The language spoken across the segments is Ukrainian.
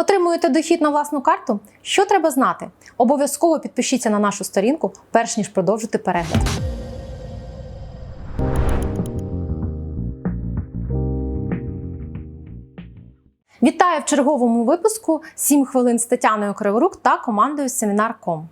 Отримуєте дохід на власну карту? Що треба знати? Обов'язково підпишіться на нашу сторінку, перш ніж продовжити перегляд. Вітаю в черговому випуску «7 хвилин з Тетяною Криворук та командою Семінар.ком.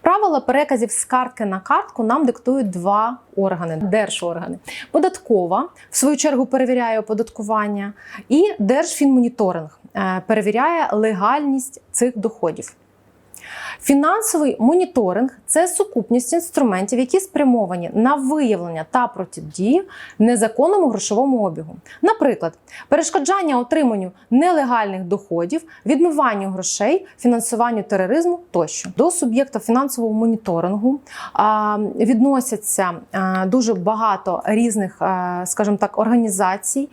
Правила переказів з картки на картку нам диктують два органи: держоргани. Податкова, в свою чергу, перевіряє оподаткування, і Держфінмоніторинг е, перевіряє легальність цих доходів. Фінансовий моніторинг це сукупність інструментів, які спрямовані на виявлення та протидію незаконному грошовому обігу. Наприклад, перешкоджання отриманню нелегальних доходів, відмиванню грошей, фінансуванню тероризму тощо. До суб'єкта фінансового моніторингу відносяться дуже багато різних, скажімо так, організацій,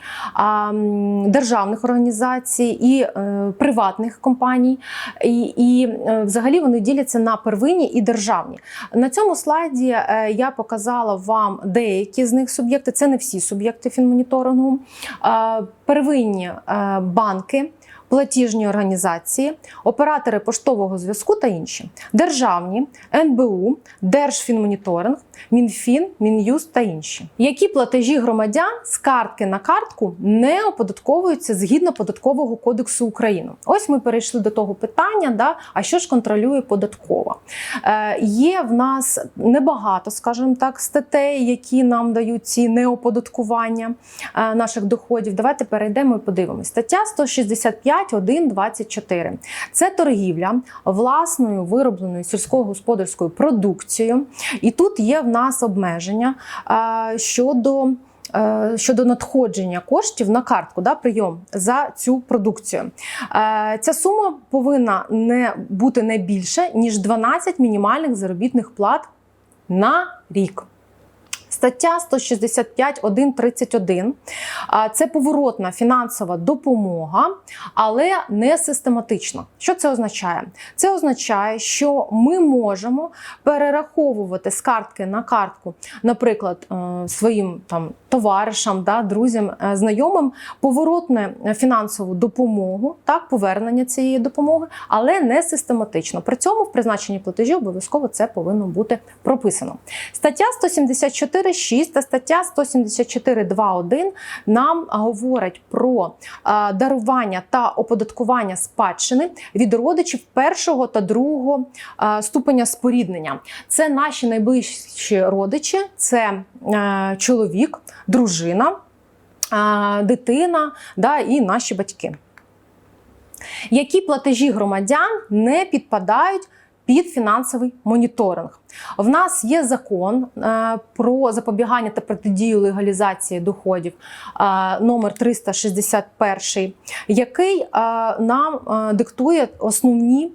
державних організацій і е, приватних компаній. І, і е, взагалі вони діляться на первинні і державні. На цьому слайді е, я показала вам деякі з них суб'єкти. Це не всі суб'єкти фінмоніторингу. Е, Первинні е, банки. Платіжні організації, оператори поштового зв'язку та інші державні, НБУ, Держфінмоніторинг, Мінфін, Мін'юст та інші. Які платежі громадян з картки на картку не оподатковуються згідно податкового кодексу України? Ось ми перейшли до того питання, да, а що ж контролює податкова? Е, є в нас небагато, скажімо так, статей, які нам дають ці неоподаткування е, наших доходів. Давайте перейдемо і подивимось. Стаття 165, 1, 24. Це торгівля власною виробленою сільськогосподарською продукцією. І тут є в нас обмеження е, щодо. е, Щодо надходження коштів на картку, да, прийом за цю продукцію. Е, Ця сума повинна не бути не більше, ніж 12 мінімальних заробітних плат на рік. Стаття 165.1.31 це поворотна фінансова допомога, але не систематична. Що це означає? Це означає, що ми можемо перераховувати з картки на картку, наприклад, е, своїм там товаришам, да, друзям, е, знайомим поворотне фінансову допомогу, так, повернення цієї допомоги, але не систематично. При цьому в призначенні платежі обов'язково це повинно бути прописано. Стаття 174.6 та стаття 174.2.1 нам говорять про дарування та оподаткування спадщини від родичів першого та другого ступеня споріднення. Це наші найближчі родичі, це чоловік, дружина, дитина да, і наші батьки. Які платежі громадян не підпадають під фінансовий моніторинг? В нас є закон е, про запобігання та протидію легалізації доходів е, номер 361, який е, нам диктує основні,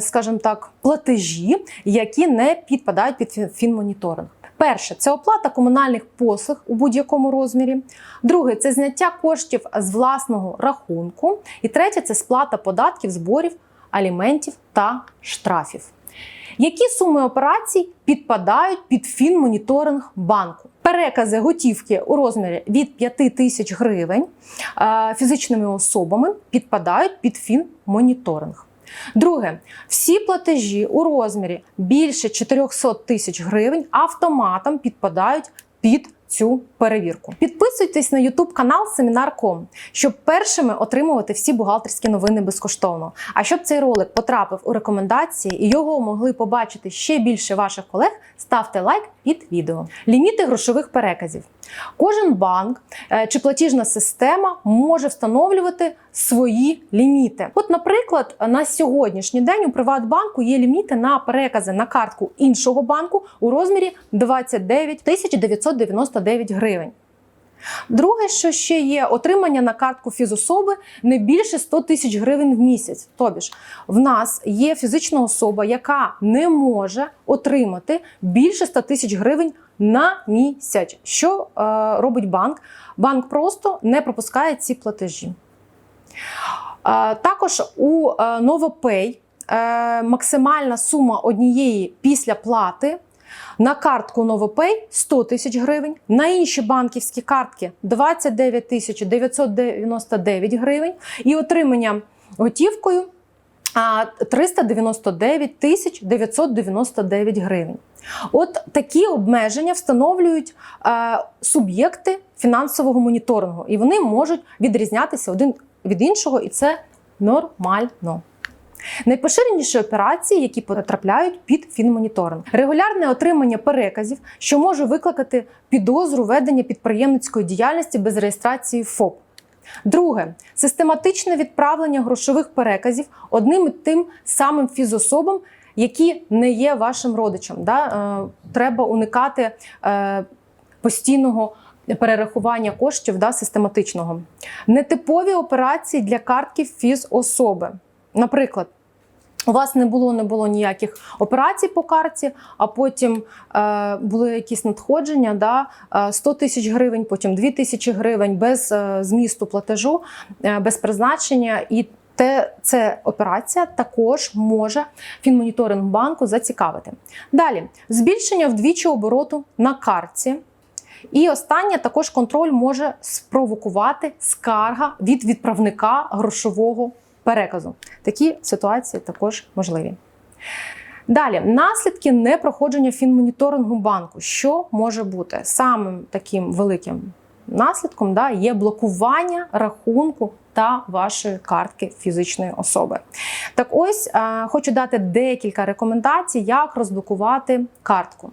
скажімо так, платежі, які не підпадають під фін- фінмоніторинг. Перше це оплата комунальних послуг у будь-якому розмірі. Друге це зняття коштів з власного рахунку. І третє це сплата податків, зборів, аліментів та штрафів. Які суми операцій підпадають під фінмоніторинг банку? Перекази готівки у розмірі від 5 тисяч гривень е, фізичними особами підпадають під фінмоніторинг. Друге, всі платежі у розмірі більше 400 тисяч гривень автоматом підпадають під цю перевірку. Підписуйтесь на YouTube канал Семінар.ком, щоб першими отримувати всі бухгалтерські новини безкоштовно. А щоб цей ролик потрапив у рекомендації і його могли побачити ще більше ваших колег, ставте лайк під відео. Ліміти грошових переказів. Кожен банк е, чи платіжна система може встановлювати свої ліміти. От, наприклад, на сьогоднішній день у Приватбанку є ліміти на перекази на картку іншого банку у розмірі 29 тисяч 999 гривень. Друге, що ще є, отримання на картку фізособи не більше 100 тисяч гривень в місяць. Тобі ж в нас є фізична особа, яка не може отримати більше 100 тисяч гривень на місяць. Що е, робить банк? Банк просто не пропускає ці платежі. Е, також у е, NovoPay е, максимальна сума однієї після плати на картку NovoPay 100 тисяч гривень, на інші банківські картки 29 тисяч 999 гривень і отримання готівкою 399 тисяч 999 гривень. От такі обмеження встановлюють е, суб'єкти фінансового моніторингу, і вони можуть відрізнятися один від іншого, і це нормально. Найпоширеніші операції, які потрапляють під фінмоніторинг, регулярне отримання переказів, що може викликати підозру ведення підприємницької діяльності без реєстрації ФОП. Друге систематичне відправлення грошових переказів одним і тим самим фізособам, які не є вашим родичем. Да? Е, треба уникати е, постійного перерахування коштів да, систематичного. Нетипові операції для картки фізособи. Наприклад, у вас не було не було ніяких операцій по карті, а потім е, були якісь надходження, да, е, 100 тисяч гривень, потім 2 тисячі гривень без е, змісту платежу, е, без призначення. І те, це операція також може фінмоніторинг банку зацікавити. Далі збільшення вдвічі обороту на карті. І останнє також контроль може спровокувати скарга від відправника грошового переказу. Такі ситуації також можливі. Далі, наслідки непроходження фінмоніторингу банку. Що може бути самим таким великим наслідком да, є блокування рахунку та вашої картки фізичної особи. Так ось е, хочу дати декілька рекомендацій, як розблокувати картку.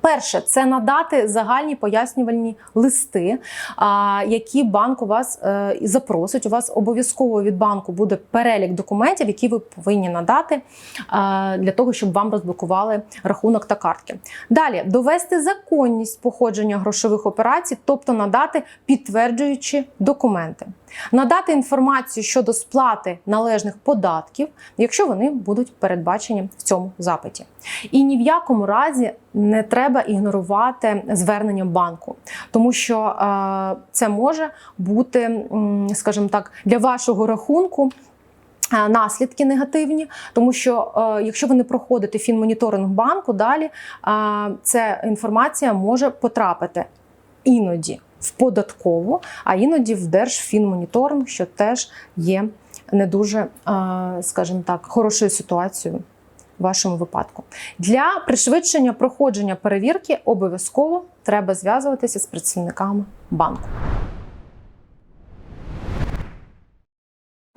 Перше, це надати загальні пояснювальні листи, які банк у вас е, запросить. У вас обов'язково від банку буде перелік документів, які ви повинні надати е, для того, щоб вам розблокували рахунок та картки. Далі довести законність походження грошових операцій, тобто надати підтверджуючі документи. Надати інформацію щодо сплати належних податків, якщо вони будуть передбачені в цьому запиті. І ні в якому разі не треба ігнорувати звернення банку, тому що е, це може бути, скажімо так, для вашого рахунку. е, Наслідки негативні, тому що е, якщо ви не проходите фінмоніторинг банку, далі ця інформація може потрапити іноді в податкову, а іноді в Держфінмоніторинг, що теж є не дуже, скажімо так, хорошою ситуацією в вашому випадку. Для пришвидшення проходження перевірки обов'язково треба зв'язуватися з працівниками банку.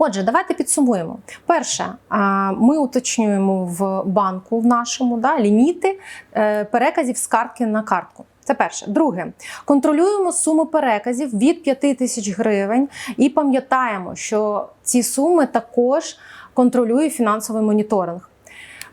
Отже, давайте підсумуємо. Перше, ми уточнюємо в банку в нашому да, ліміти е, переказів з картки на картку. Це перше. Друге, контролюємо суму переказів від 5 тисяч гривень і пам'ятаємо, що ці суми також контролює фінансовий моніторинг.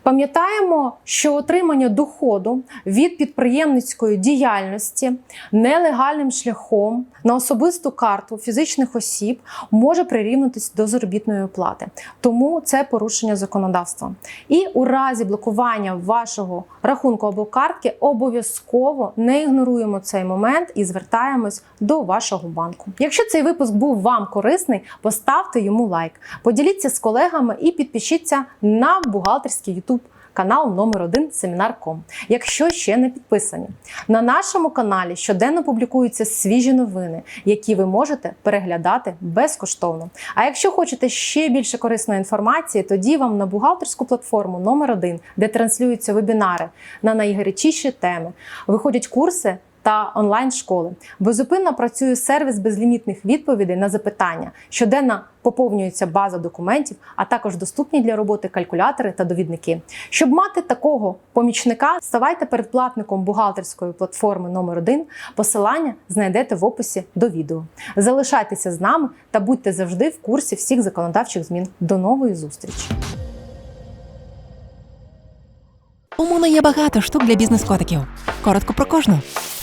Пам'ятаємо, що отримання доходу від підприємницької діяльності нелегальним шляхом на особисту карту фізичних осіб може прирівнятися до заробітної оплати. Тому це порушення законодавства. І у разі блокування вашого рахунку або картки обов'язково не ігноруємо цей момент і звертаємось до вашого банку. Якщо цей випуск був вам корисний, поставте йому лайк, поділіться з колегами і підпишіться на бухгалтерський YouTube канал номер 1 Семінар.ком, якщо ще не підписані. На нашому каналі щоденно публікуються свіжі новини, які ви можете переглядати безкоштовно. А якщо хочете ще більше корисної інформації, тоді вам на бухгалтерську платформу номер 1 де транслюються вебінари на найгарячіші теми, виходять курси. Та онлайн-школи безупинно працює сервіс безлімітних відповідей на запитання. Щоденно поповнюється база документів, а також доступні для роботи калькулятори та довідники. Щоб мати такого помічника, ставайте передплатником бухгалтерської платформи номер 1 Посилання знайдете в описі до відео. Залишайтеся з нами та будьте завжди в курсі всіх законодавчих змін. До нової зустрічі! У Моно є багато штук для бізнес-котиків. Коротко про кожну.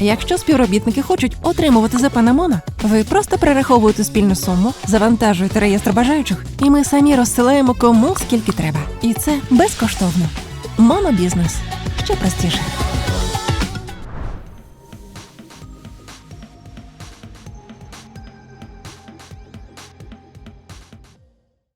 Якщо співробітники хочуть отримувати ЗП на Моно, ви просто перераховуєте спільну суму, завантажуєте реєстр бажаючих, і ми самі розсилаємо кому скільки треба. І це безкоштовно. Монобізнес ще простіше.